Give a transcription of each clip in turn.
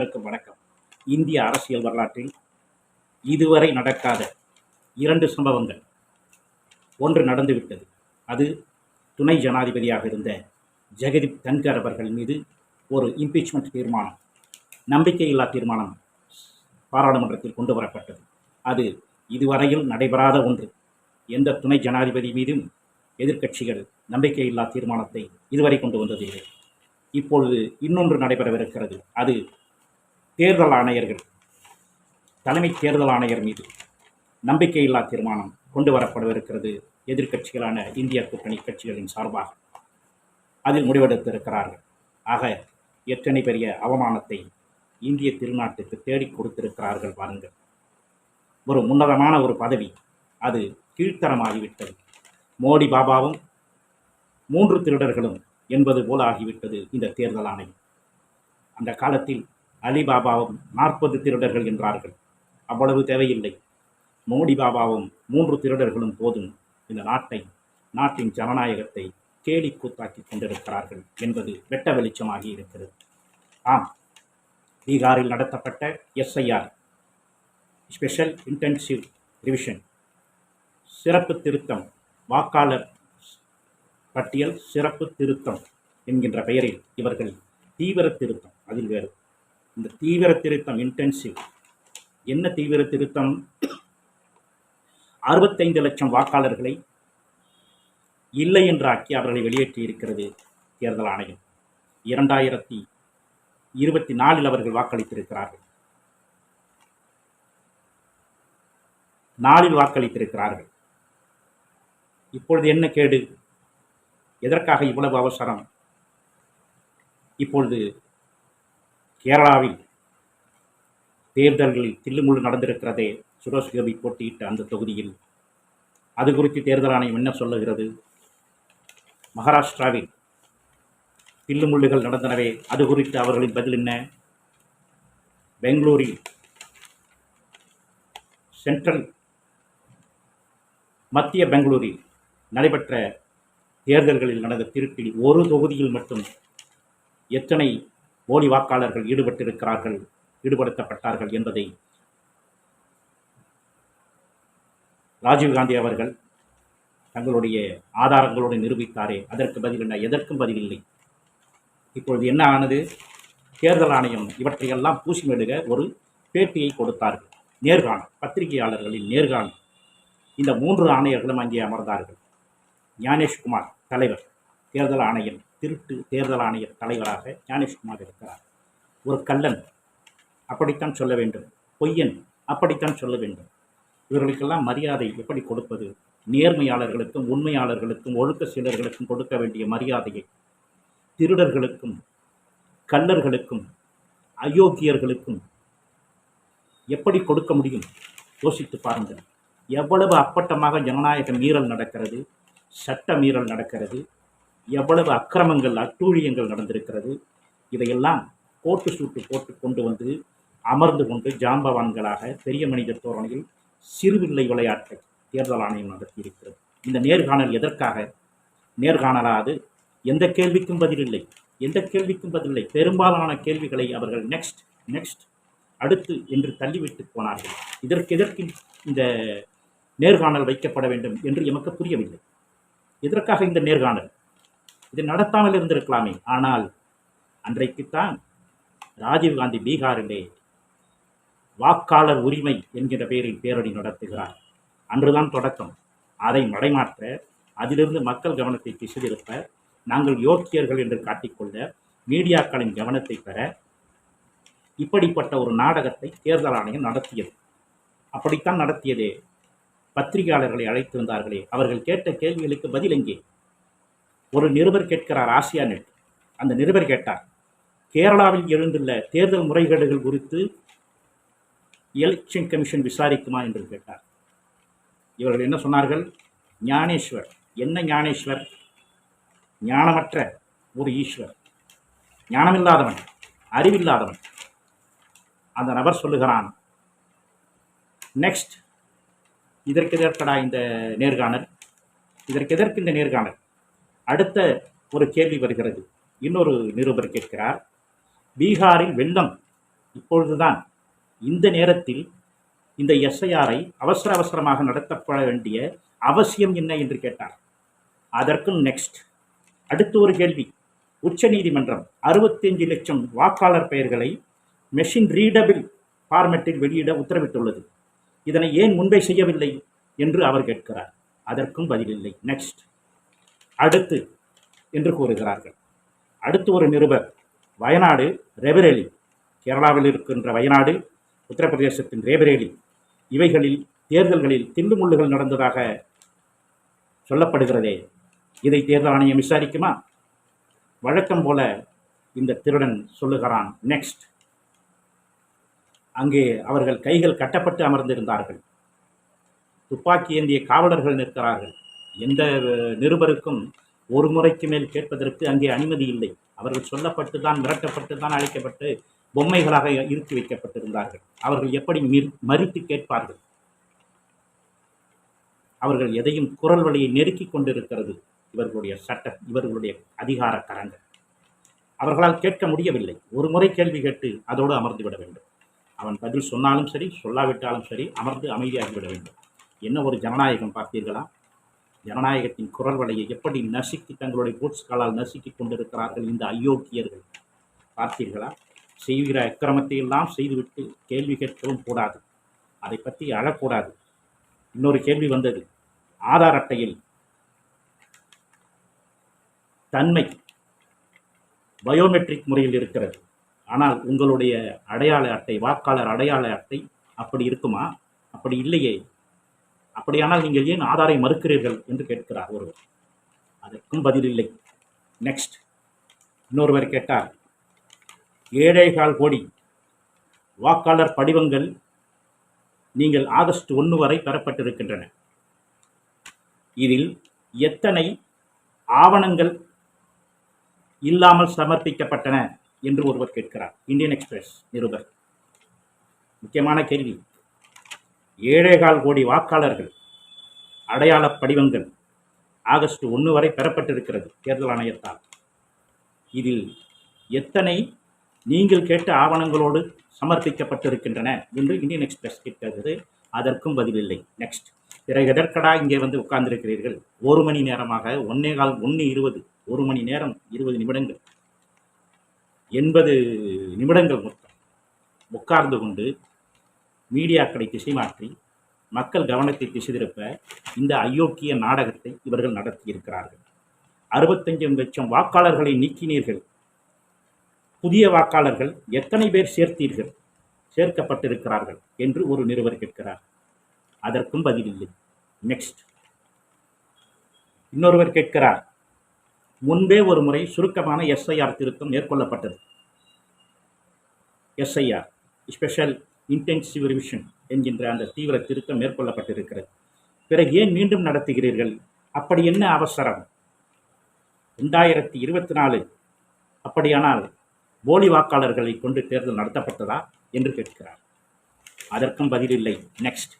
அனைவருக்கும் வணக்கம். இந்திய அரசியல் வரலாற்றில் இதுவரை நடக்காத இரண்டு சம்பவங்கள். ஒன்று நடந்துவிட்டது. அது துணை ஜனாதிபதியாக இருந்த ஜெகதீப் தன்கர் அவர்கள் மீது ஒரு இம்பீச்மெண்ட் தீர்மானம் நம்பிக்கையில்லா தீர்மானம் பாராளுமன்றத்தில் கொண்டு வரப்பட்டது. அது இதுவரையில் நடைபெறாத ஒன்று. எந்த துணை ஜனாதிபதி மீதும் எதிர்க்கட்சிகள் நம்பிக்கையில்லா தீர்மானத்தை இதுவரை கொண்டு வந்ததில்லை. இப்பொழுது இன்னொன்று நடைபெறவிருக்கிறது. அது தேர்தல் ஆணையர்கள் தலைமை தேர்தல் ஆணையர் மீது நம்பிக்கையில்லா தீர்மானம் கொண்டு வரப்படவிருக்கிறது எதிர்க்கட்சிகளான இந்திய கூட்டணி கட்சிகளின் சார்பாக. அதில் முடிவெடுத்திருக்கிறார்கள். ஆக எத்தனை பெரிய அவமானத்தை இந்திய திருநாட்டுக்கு தேடி கொடுத்திருக்கிறார்கள் பாருங்கள். ஒரு உன்னதமான ஒரு பதவி அது கீழ்த்தரமாகிவிட்டது. மோடி பாபாவும் மூன்று திருடர்களும் என்பது போல ஆகிவிட்டது இந்த தேர்தல் ஆணையம். அந்த காலத்தில் அலிபாபாவும் நாற்பது திருடர்கள் என்றார்கள். அவ்வளவு தேவையில்லை. மோடி பாபாவும் மூன்று திருடர்களும் போதும். இந்த நாட்டை நாட்டின் ஜனநாயகத்தை கேலி கூத்தாக்கி கொண்டிருக்கிறார்கள் என்பது வெட்ட வெளிச்சமாகி இருக்கிறது. ஆம் பீகாரில் நடத்தப்பட்ட எஸ்ஐஆர் ஸ்பெஷல் இன்டென்சிவ் ரிவிஷன். சிறப்பு திருத்தம் வாக்காளர் பட்டியல் சிறப்பு திருத்தம் என்கின்ற பெயரில் இவர்கள் தீவிர திருத்தம். அதில் வேறு இந்த தீவிர திருத்தம் இன்டென்சிவ் என்ன தீவிர திருத்தம்? அறுபத்தைந்து லட்சம் வாக்காளர்களை இல்லை என்றாக்கி அவர்களை வெளியேற்றி இருக்கிறது தேர்தல் ஆணையம். இரண்டாயிரத்தி இருபத்தி நாலில் அவர்கள் வாக்களித்திருக்கிறார்கள். நாளில் வாக்களித்திருக்கிறார்கள். இப்பொழுது என்ன கேடு? எதற்காக இவ்வளவு அவசரம்? இப்பொழுது கேரளாவில் தேர்தல்களில் தில்லுமுள்ளு நடந்திருக்கிறதே சுரேஷ்கோபி போட்டியிட்ட அந்த தொகுதியில். அது குறித்து தேர்தல் ஆணையம் என்ன சொல்லுகிறது? மகாராஷ்டிராவில் தில்லுமுள்ளுகள் நடந்தனவே அது குறித்து அவர்களின் பதில் என்ன? பெங்களூரில் சென்ட்ரல் மத்திய பெங்களூரில் நடைபெற்ற தேர்தல்களில் நடந்த திருட்டில் ஒரு தொகுதியில் மட்டும் எத்தனை போலி வாக்காளர்கள் ஈடுபட்டிருக்கிறார்கள் ஈடுபடுத்தப்பட்டார்கள் என்பதை ராஜீவ்காந்தி அவர்கள் தங்களுடைய ஆதாரங்களோடு நிரூபித்தாரே. அதற்கு பதில் என்ன? எதற்கும் பதில் இல்லை. இப்பொழுது என்ன ஆனது? தேர்தல் ஆணையம் இவற்றையெல்லாம் பூசி ஒரு பேட்டியை கொடுத்தார்கள். நேர்காணல் பத்திரிகையாளர்களின் நேர்காணல். இந்த மூன்று ஆணையர்களும் அங்கே அமர்ந்தார்கள். ஞானேஷ்குமார் தலைவர் தேர்தல் ஆணையம் திருட்டு தேர்தல் ஆணைய தலைவராக ஞானேஷ்குமார் இருக்கிறார். ஒரு கள்ளன் அப்படித்தான் சொல்ல வேண்டும். பொய்யன் அப்படித்தான் சொல்ல வேண்டும். இவர்களுக்கெல்லாம் மரியாதை எப்படி கொடுப்பது? நேர்மையாளர்களுக்கும் உண்மையாளர்களுக்கும் ஒழுக்க சீலர்களுக்கும் கொடுக்க வேண்டிய மரியாதையை திருடர்களுக்கும் கல்லர்களுக்கும் அயோக்கியர்களுக்கும் எப்படி கொடுக்க முடியும்? யோசித்து பாருங்கள். எவ்வளவு அப்பட்டமாக ஜனநாயக மீறல் நடக்கிறது சட்ட மீறல் நடக்கிறது எவ்வளவு அக்கிரமங்கள் அட்டூழியங்கள் நடந்திருக்கிறது இதையெல்லாம் கோட்டு சூட்டு போட்டு கொண்டு வந்து அமர்ந்து கொண்டு ஜாம்பவான்களாக பெரிய மனித தோரணையில் சிறுவில்லை விளையாட்டை தேர்தல் ஆணையம் நடத்தியிருக்கிறது. இந்த நேர்காணல் எதற்காக? நேர்காணலாது எந்த கேள்விக்கும் பதிலில்லை. எந்த கேள்விக்கும் பதிலில்லை. பெரும்பாலான கேள்விகளை அவர்கள் நெக்ஸ்ட் நெக்ஸ்ட் அடுத்து என்று தள்ளிவிட்டு போனார்கள். இதற்கு எதற்கு இந்த நேர்காணல் வைக்கப்பட வேண்டும் என்று எமக்கு புரியவில்லை. எதற்காக இந்த நேர்காணல்? இது நடத்தாமல் இருந்திருக்கலாமே. ஆனால் அன்றைக்குத்தான் ராஜீவ்காந்தி பீகாரிலே வாக்காளர் உரிமை என்கிற பெயரில் பேரணி நடத்துகிறார். அன்றுதான் தொடக்கம். அதை மடைமாற்ற அதிலிருந்து மக்கள் கவனத்தை திசை திருப்ப நாங்கள் யோக்கியர்கள் என்று காட்டிக்கொள்ள மீடியாக்களின் கவனத்தை பெற இப்படிப்பட்ட ஒரு நாடகத்தை தேர்தல் ஆணையம் நடத்தியது. அப்படித்தான் நடத்தியதே. பத்திரிகையாளர்களை அழைத்திருந்தார்களே. அவர்கள் கேட்ட கேள்விகளுக்கு பதில் எங்கே? ஒரு நிருபர் கேட்கிறார் ஆசியா நெட் அந்த நிருபர் கேட்டார் கேரளாவில் எழுந்துள்ள தேர்தல் முறைகேடுகள் குறித்து எலெக்ஷன் கமிஷன் விசாரிக்குமா? என்று கேட்டார். இவர்கள் என்ன சொன்னார்கள்? ஞானேஸ்வர் என்ன ஞானேஸ்வர்? ஞானமற்ற ஒரு ஈஸ்வர். ஞானமில்லாதவன் அறிவில்லாதவன். அந்த நபர் சொல்லுகிறான் நெக்ஸ்ட் இதற்கு எதற்கடா இந்த நேர்காணல். இதற்கு எதற்கு இந்த நேர்காணல். அடுத்த ஒரு கேள்வி வருகிறது. இன்னொரு நிருபர் கேட்கிறார் பீகாரில் வெள்ளம் இப்பொழுதுதான். இந்த நேரத்தில் இந்த எஸ்ஐஆரை அவசர அவசரமாக நடத்தப்பட வேண்டிய அவசியம் என்ன? என்று கேட்டார். அதற்கும் நெக்ஸ்ட் அடுத்து ஒரு கேள்வி. உச்சநீதிமன்றம் 65 லட்சம் வாக்காளர் பெயர்களை மெஷின் ரீடபிள் ஃபார்மெட்டில் வெளியிட உத்தரவிட்டுள்ளது. இதனை ஏன் முன்பே செய்யவில்லை? என்று அவர் கேட்கிறார். அதற்கும் பதிலில்லை நெக்ஸ்ட் அடுத்து என்று கூறுகிறார்கள். அடுத்து ஒரு நிருபர் வயநாடு ரெபரேலி கேரளாவில் இருக்கின்ற வயநாடு உத்தரப்பிரதேசத்தின் ரேபரேலி. இவைகளில் தேர்தல்களில் திண்டுமுள்ளுகள் நடந்ததாக சொல்லப்படுகிறதே. இதை தேர்தல் ஆணையம் விசாரிக்குமா? வழக்கம் போல இந்த திருடன் சொல்லுகிறான் நெக்ஸ்ட் அங்கே அவர்கள் கைகள் கட்டப்பட்டு அமர்ந்திருந்தார்கள். துப்பாக்கி ஏந்திய காவலர்கள் நிற்கிறார்கள். எந்த நிருபருக்கும் ஒரு முறைக்கு மேல் கேட்பதற்கு அங்கே அனுமதி இல்லை. அவர்கள் சொல்லப்பட்டு தான் மிரட்டப்பட்டு தான் அழைக்கப்பட்டு பொம்மைகளாக இருத்தி வைக்கப்பட்டிருந்தார்கள். அவர்கள் எப்படி மறித்து கேட்பார்கள்? அவர்கள் எதையும் குரல் வழியை நெருக்கி கொண்டிருக்கிறது. இவர்களுடைய சட்ட இவர்களுடைய அதிகார கரங்கள். அவர்களால் கேட்க முடியவில்லை. ஒரு முறை கேள்வி கேட்டு அதோடு அமர்ந்து விட வேண்டும். அவன் பதில் சொன்னாலும் சரி சொல்லாவிட்டாலும் சரி அமர்ந்து அமைதியாகிவிட வேண்டும். என்ன ஒரு ஜனநாயகம் பார்த்தீர்களா? ஜனநாயகத்தின் குரல் வலையை எப்படி நசுக்கி தங்களுடைய பூட்ஸ்காலால் நசுக்கி கொண்டிருக்கிறார்கள் இந்த அயோக்கியர்கள்? பார்த்தீர்களா? செய்கிற அக்கிரமத்தை எல்லாம் செய்துவிட்டு கேள்வி கேட்கவும் கூடாது. அதை பற்றி அழக்கூடாது. இன்னொரு கேள்வி வந்தது. ஆதார் அட்டையில் தன்மை பயோமெட்ரிக் முறையில் இருக்கிறது. ஆனால் உங்களுடைய அடையாள அட்டை வாக்காளர் அடையாள அட்டை அப்படி இருக்குமா? அப்படி இல்லையே. அப்படியானால் நீங்கள் ஏன் ஆதாரை மறுக்கிறீர்கள் என்று கேட்கிறார் ஒருவர். அதற்கும் பதில் இல்லை நெக்ஸ்ட் இன்னொருவர் கேட்டார் ஏழேகால் கோடி வாக்காளர் படிவங்கள் நீங்கள் ஆகஸ்ட் ஒன்று வரை பெறப்பட்டிருக்கின்றன. இதில் எத்தனை ஆவணங்கள் இல்லாமல் சமர்ப்பிக்கப்பட்டன என்று ஒருவர் கேட்கிறார். இந்தியன் எக்ஸ்பிரஸ் நிருபர். முக்கியமான கேள்வி ஏழேகால் கோடி வாக்காளர்கள் அடையாள படிவங்கள் ஆகஸ்ட் ஒன்று வரை பெறப்பட்டிருக்கிறது தேர்தல் ஆணையத்தால். இதில் எத்தனை நீங்கள் கேட்ட ஆவணங்களோடு சமர்ப்பிக்கப்பட்டிருக்கின்றன என்று இந்தியன் எக்ஸ்பிரஸ் கேட்டது அதற்கும் பதிலில்லை. நெக்ஸ்ட் பிறகு எதற்கடா இங்கே வந்து உட்கார்ந்திருக்கிறீர்கள்? ஒரு மணி நேரமாக ஒன்னே கால் ஒன்று இருபது ஒரு மணி நேரம் இருபது நிமிடங்கள். எண்பது நிமிடங்கள் மொத்தம். உட்கார்ந்து கொண்டு மீடியாக்களை திசை மாற்றி மக்கள் கவனத்தை திசை திருப்ப இந்த அயோக்கிய நாடகத்தை இவர்கள் நடத்தியிருக்கிறார்கள். அறுபத்தஞ்சு லட்சம் வாக்காளர்களை நீக்கினீர்கள். புதிய வாக்காளர்கள் எத்தனை பேர் சேர்த்தீர்கள்? சேர்க்கப்பட்டிருக்கிறார்கள் என்று ஒரு நிருபர் கேட்கிறார். அதற்கும் பதிலில்லை நெக்ஸ்ட் இன்னொருவர் கேட்கிறார். முன்பே ஒரு முறை சுருக்கமான எஸ்ஐஆர் திருத்தம் மேற்கொள்ளப்பட்டது. எஸ்ஐஆர் ஸ்பெஷல் இன்டென்சிவ் ரிவிஷன் என்கின்ற அந்த தீவிர திருத்தம் மேற்கொள்ளப்பட்டிருக்கிறது. பிறகு ஏன் மீண்டும் நடத்துகிறீர்கள்? அப்படி என்ன அவசரம்? ரெண்டாயிரத்தி இருபத்தி நாலு அப்படியானால் போலி வாக்காளர்களை கொண்டு தேர்தல் நடத்தப்பட்டதா என்று கேட்கிறார். அதற்கும் பதில் இல்லை. நெக்ஸ்ட்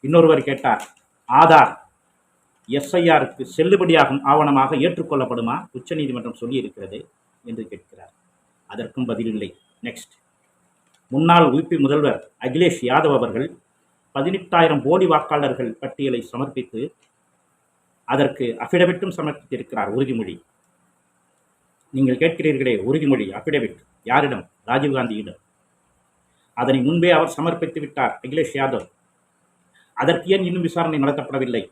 இன்னொருவர் கேட்டார் ஆதார் எஸ்ஐஆருக்கு செல்லுபடியாகும் ஆவணமாக ஏற்றுக்கொள்ளப்படுமா? உச்சநீதிமன்றம் சொல்லியிருக்கிறது என்று கேட்கிறார். அதற்கும் பதில் இல்லை. நெக்ஸ்ட் முன்னாள் உபி முதல்வர் அகிலேஷ் யாதவ் அவர்கள் பதினெட்டாயிரம் போலி வாக்காளர்கள் பட்டியலை சமர்ப்பித்து அதற்கு அஃபிடவிட்டும் சமர்ப்பித்திருக்கிறார். உறுதிமொழி. நீங்கள் கேட்கிறீர்களே உறுதிமொழி அஃபிடவிட் யாரிடம்? ராஜீவ்காந்தியிடம் அதனை முன்பே அவர் சமர்ப்பித்து விட்டார் அகிலேஷ் யாதவ். அதற்கு ஏன் இன்னும் விசாரணை நடத்தப்படவில்லை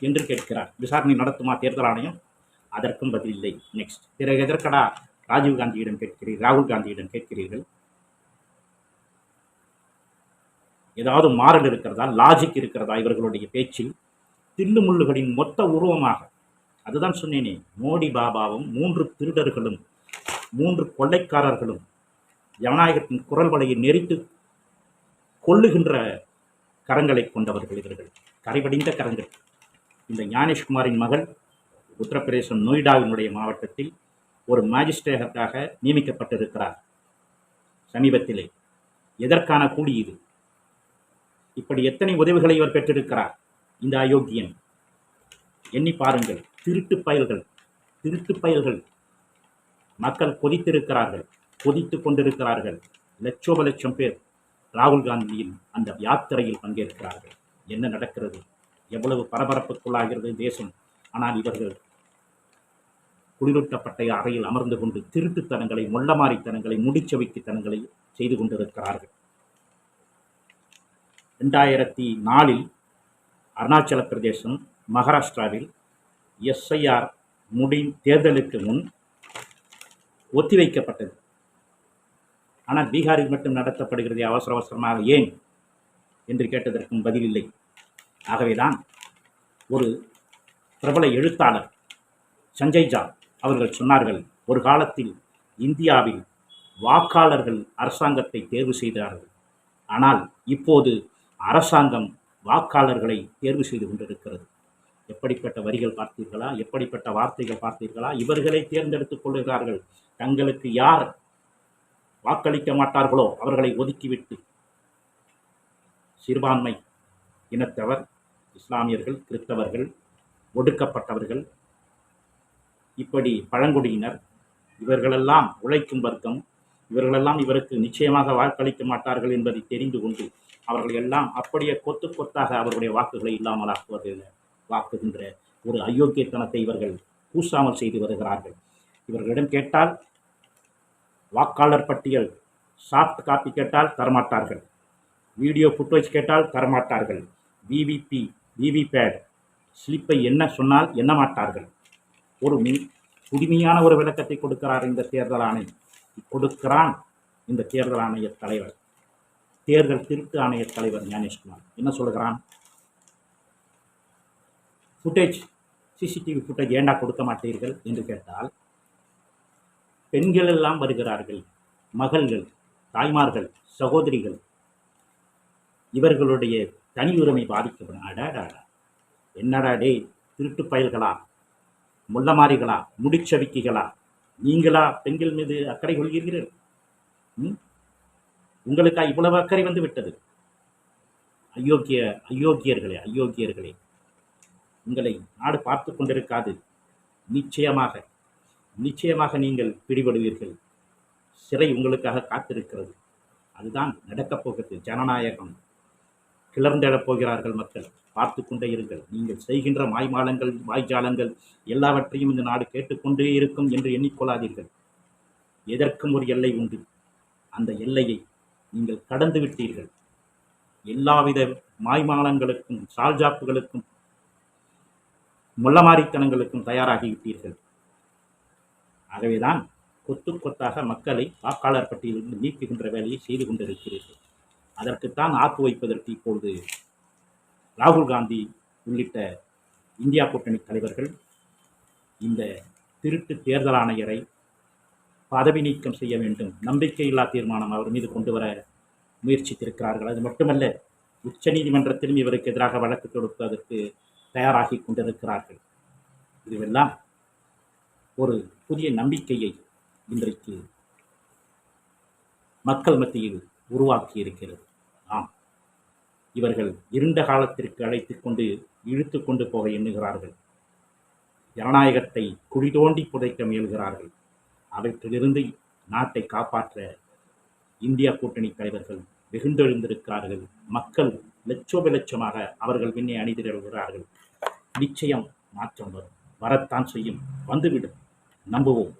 என்று கேட்கிறார். விசாரணை நடத்துமா தேர்தல் ஆணையம்? அதற்கும் பதில் இல்லை. நெக்ஸ்ட் பிறகு எதற்கடா ராஜீவ் காந்தியிடம் கேட்கிறீர்கள் ராகுல் காந்தியிடம் கேட்கிறீர்கள். ஏதாவது மாறல் இருக்கிறதா? லாஜிக் இருக்கிறதா? இவர்களுடைய பேச்சில் தில்லுமுள்ளுகளின் மொத்த உருவமாக. அதுதான் சொன்னேனே மோடி பாபாவும் மூன்று திருடர்களும் மூன்று கொள்ளைக்காரர்களும் ஜனநாயகத்தின் குரல் வலையை நெறித்து கொள்ளுகின்ற கரங்களை கொண்டவர்கள் இவர்கள். கரைபடிந்த கரங்கள். இந்த ஞானேஷ்குமாரின் மகள் உத்தரப்பிரதேசம் நொய்டாவினுடைய மாவட்டத்தில் ஒரு மாஜிஸ்ட்ரேட்டாக நியமிக்கப்பட்டிருக்கிறார். சமீபத்திலே. எதற்கான கூலி இது? இப்படி எத்தனை உதவிகளை இவர் பெற்றிருக்கிறார்? இந்த அயோக்கியன். எண்ணி பாருங்கள். திருட்டு பயல்கள். திருட்டு பயல்கள். மக்கள் கொதித்திருக்கிறார்கள். கொதித்துக் கொண்டிருக்கிறார்கள். லட்சோப லட்சம் பேர் ராகுல் காந்தியின் அந்த யாத்திரையில் பங்கேற்கிறார்கள். என்ன நடக்கிறது? எவ்வளவு பரபரப்புக்குள்ளாகிறது தேசம். ஆனால் இவர்கள் குளிரூட்டப்பட்ட அறையில் அமர்ந்து கொண்டு திருட்டுத்தனங்களை மொள்ளமாரித்தனங்களை முடிச்சவைக்குத்தனங்களை செய்து கொண்டிருக்கிறார்கள். ரெண்டாயிரத்தி நாலில் அருணாச்சல பிரதேசம் மகாராஷ்டிராவில் எஸ்ஐஆர் முடி தேர்தலுக்கு முன் ஒத்திவைக்கப்பட்டது. ஆனால் பீகாரில் மட்டும் நடத்தப்படுகிறது அவசர அவசரமாக ஏன் என்று கேட்டதற்கும் பதில் இல்லை ஆகவேதான் ஒரு பிரபல எழுத்தாளர் சஞ்சய் ஜா அவர்கள் சொன்னார்கள் ஒரு காலத்தில் இந்தியாவில் வாக்காளர்கள் அரசாங்கத்தை தேர்வு செய்தார்கள். ஆனால் இப்போது அரசாங்கம் வாக்காளர்களை தேர்வு செய்து கொண்டிருக்கிறது. எப்படிப்பட்ட வரிகள் பார்த்தீர்களா? எப்படிப்பட்ட வார்த்தைகள் பார்த்தீர்களா? இவர்களை தேர்ந்தெடுத்துக் கொள்கிறார்கள். தங்களுக்கு யார் வாக்களிக்க மாட்டார்களோ அவர்களை ஒதுக்கிவிட்டு. சிறுபான்மை இனத்தவர் இஸ்லாமியர்கள் கிறிஸ்தவர்கள் ஒடுக்கப்பட்டவர்கள் இப்படி பழங்குடியினர் இவர்களெல்லாம் உழைக்கும் வர்க்கம் இவர்களெல்லாம் இவருக்கு நிச்சயமாக வாக்களிக்க மாட்டார்கள் என்பதை தெரிந்து கொண்டு அவர்கள் எல்லாம் அப்படியே கொத்து கொத்தாக அவருடைய வாக்குகளை இல்லாமலாக்குவதில் வாக்குகின்ற ஒரு அயோக்கியத்தனத்தை இவர்கள் பூசாமல் செய்து வருகிறார்கள். இவர்களிடம் கேட்டால் வாக்காளர் பட்டியல் சாஃப்ட் காப்பி கேட்டால் தரமாட்டார்கள். வீடியோ ஃபுட்டேஜ் கேட்டால் தரமாட்டார்கள். விவிபி விவிபேட் ஸ்லிப்பை என்ன சொன்னால் எண்ண மாட்டார்கள். ஒரு மி புதுமையான ஒரு விளக்கத்தை கொடுக்கிறார் இந்த தேர்தல் கொடுக்கிறான் இந்த தேர்தல் ஆணைய தலைவர். தேர்தல் திருட்டு ஆணைய தலைவர் ஞானேஷ்குமார். என்ன சொல்கிறான் ஃபுட்டேஜ் சிசிடிவி ஃபுட்டேஜ் ஏண்டா கொடுக்க மாட்டீர்கள் என்று கேட்டால் பெண்கள் எல்லாம் வருகிறார்கள் மகள்கள் தாய்மார்கள் சகோதரிகள் இவர்களுடைய தனி உரிமை பாதிக்கப்படும். அடாடாடா என்னடா டேய் திருட்டு பயல்களா முள்ளமாரிகளா முடிச்சவிக்கிகளா நீங்களா பெண்கள் மீது அக்கறை கொள்கிறீர்கள்? ம்? உங்களுக்கா இவ்வளவு அக்கறை வந்து விட்டது? அயோக்கிய அயோக்கியர்களே அயோக்கியர்களே உங்களை நாடு பார்த்து கொண்டிருக்காது. நிச்சயமாக நிச்சயமாக நீங்கள் பிடிபடுவீர்கள். சிறை உங்களுக்காக காத்திருக்கிறது. அதுதான் நடக்கப் போகிறது. ஜனநாயகம். கிளர்ந்தெழப் போகிறார்கள் மக்கள். பார்த்து கொண்டே இருங்கள். நீங்கள் செய்கின்ற மாய்மாலங்கள் வாய்ஜாலங்கள் எல்லாவற்றையும் இந்த நாடு கேட்டுக்கொண்டே இருக்கும் என்று எண்ணிக்கொள்ளாதீர்கள். எதற்கும் ஒரு எல்லை உண்டு. அந்த எல்லையை நீங்கள் கடந்து விட்டீர்கள். எல்லாவித மாய்மாலங்களுக்கும் சால்ஜாப்புகளுக்கும் முள்ளமாரித்தனங்களுக்கும் தயாராகிவிட்டீர்கள் ஆகவேதான் கொத்து கொத்தாக மக்களை வாக்காளர் பட்டியலிருந்து நீக்குகின்ற வேலையை செய்து கொண்டிருக்கிறீர்கள். அதற்குத்தான் ஆப்பு வைப்பதற்கு இப்பொழுது ராகுல் காந்தி உள்ளிட்ட இந்தியா கூட்டணி தலைவர்கள் இந்த திருட்டு தேர்தல் ஆணையரை பதவி நீக்கம் செய்ய வேண்டும் நம்பிக்கையில்லா தீர்மானம் அவர் மீது கொண்டு வர முயற்சித்திருக்கிறார்கள். அது மட்டுமல்ல உச்சநீதிமன்றத்திலும் இவருக்கு எதிராக வழக்கு தொடுப்பதற்கு தயாராகி கொண்டிருக்கிறார்கள். இதுவெல்லாம் ஒரு புதிய நம்பிக்கையை இன்றைக்கு மக்கள் மத்தியில் உருவாக்கி இருக்கிறது ஆம். இவர்கள் இருண்ட காலத்திற்கு அழைத்து கொண்டு இழுத்து கொண்டு போக எண்ணுகிறார்கள். ஜனநாயகத்தை குழி தோண்டி புதைக்க முயல்கிறார்கள். அவற்றிலிருந்து நாட்டை காப்பாற்ற இந்தியா கூட்டணி தலைவர்கள் வெகுண்டெழுந்திருக்கிறார்கள். மக்கள் லட்சோப லட்சமாக அவர்கள் விண்ணை அணிதிரள்கிறார்கள். நிச்சயம் மாற்றம் வரும். வரத்தான் செய்யும். வந்துவிடும். நம்புவோம்.